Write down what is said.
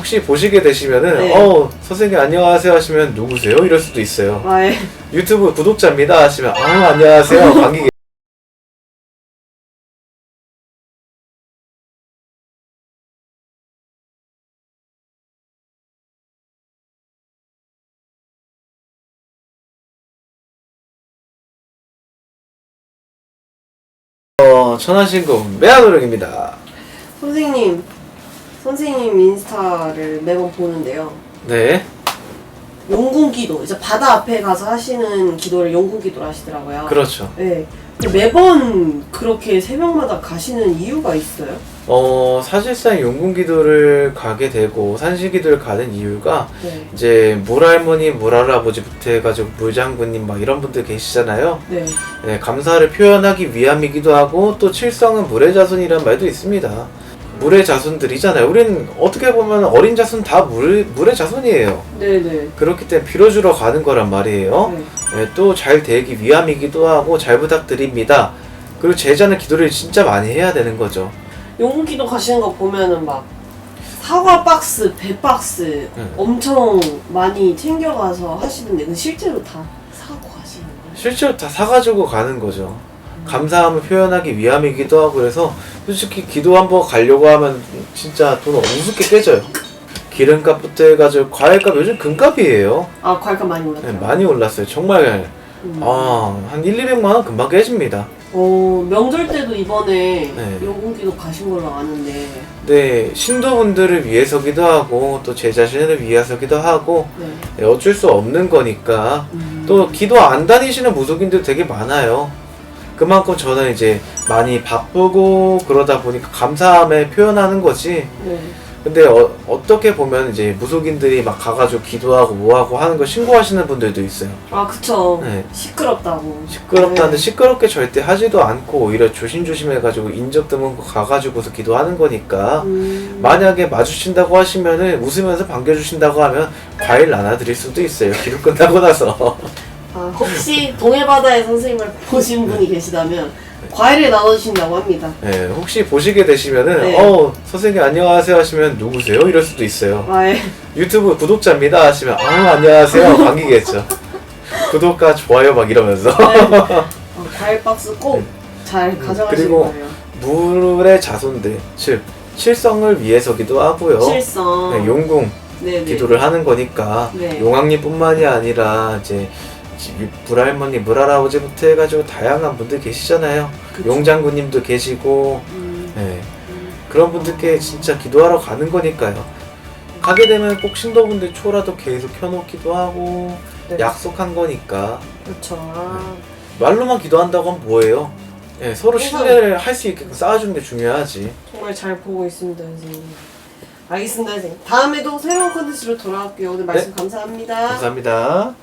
혹시 보시게 되시면은 네. 어 선생님 안녕하세요 하시면 누구세요 이럴 수도 있어요. 아, 예. 유튜브 구독자입니다 하시면 아 안녕하세요 관계 어 천하신고 매화노력입니다. 선생님, 선생님 인스타를 매번 보는데요. 네 용궁 기도, 이제 바다 앞에 가서 하시는 기도를 용궁 기도를 하시더라고요. 그렇죠. 네. 근데 매번 그렇게 새벽마다 가시는 이유가 있어요? 어 사실상 용궁 기도를 가게 되고 산시 기도를 가는 이유가 네. 이제 물할머니 물할아버지부터 해가지고 물장군님 막 이런 분들 계시잖아요. 네. 네, 감사를 표현하기 위함이기도 하고 또 칠성은 물의 자손이란 말도 있습니다. 물의 자손들이잖아요. 우린 어떻게 보면 어린 자손 다 물, 물의 자손이에요. 네네. 그렇기 때문에 빌어주러 가는 거란 말이에요. 네. 네, 또잘 되기 위함이기도 하고 잘 부탁드립니다. 그리고 제자는 기도를 진짜 많이 해야 되는 거죠. 용궁 기도 가시는 거 보면은 막 사과 박스, 배 박스 응. 엄청 많이 챙겨가서 하시는데 그 실제로 다 사고 가시는 거예요? 실제로 다 사가지고 가는 거죠. 감사함을 표현하기 위함이기도 하고 그래서 솔직히 기도 한번 가려고 하면 진짜 돈 우습게 깨져요. 기름값부터 해가지고 과일값 요즘 금값이에요. 아 과일값 많이 올랐죠? 네, 많이 올랐어요. 정말 음. 아, 한 1, 200만 원 금방 깨집니다. 어 명절 때도 이번에 네. 용궁 기도 가신 걸로 아는데 네, 신도분들을 위해서기도 하고 또 제 자신을 위해서기도 하고 네. 네, 어쩔 수 없는 거니까 음. 또 기도 안 다니시는 무속인들 되게 많아요. 그만큼 저는 이제 많이 바쁘고 그러다 보니까 감사함에 표현하는 거지. 네. 근데 어, 어떻게 보면 이제 무속인들이 막 가가지고 기도하고 뭐하고 하는 거 신고하시는 분들도 있어요. 아 그쵸 네. 시끄럽다고 시끄럽다는데 네. 시끄럽게 절대 하지도 않고 오히려 조심조심해가지고 인적 드문 거 가가지고서 기도하는 거니까 음. 만약에 마주친다고 하시면은 웃으면서 반겨주신다고 하면 과일 나눠드릴 수도 있어요. 기도 끝나고 나서. 아, 혹시 동해바다의 선생님을 보신 분이 계시다면 과일을 나눠주신다고 합니다 네, 혹시 보시게 되시면은 네. 어 선생님 안녕하세요 하시면 누구세요? 이럴 수도 있어요. 아, 예. 유튜브 구독자입니다 하시면 아 안녕하세요 반기겠죠. 구독과 좋아요 막 이러면서 네. 어, 과일 박스 꼭 잘 가져가시길 그리고 바래요 물의 자손들 즉 칠성을 위해서기도 하고요. 실성 네, 용궁 네네. 기도를 하는 거니까 네. 용왕님뿐만이 아니라 이제 불할머니, 물할아버지부터 해가지고 다양한 분들 계시잖아요. 그쵸. 용장군님도 계시고 음, 네. 음. 그런 분들께 진짜 기도하러 가는 거니까요. 가게 되면 꼭 신도분들 초라도 계속 켜놓기도 하고 네. 약속한 거니까 그렇죠 아, 말로만 기도한다고 하면 뭐예요? 네, 서로 신뢰를 할 수 있게끔 쌓아주는 게 중요하지. 정말 잘 보고 있습니다 선생님 알겠습니다 선생님 다음에도 새로운 컨텐츠로 돌아올게요 오늘 말씀 감사합니다 감사합니다.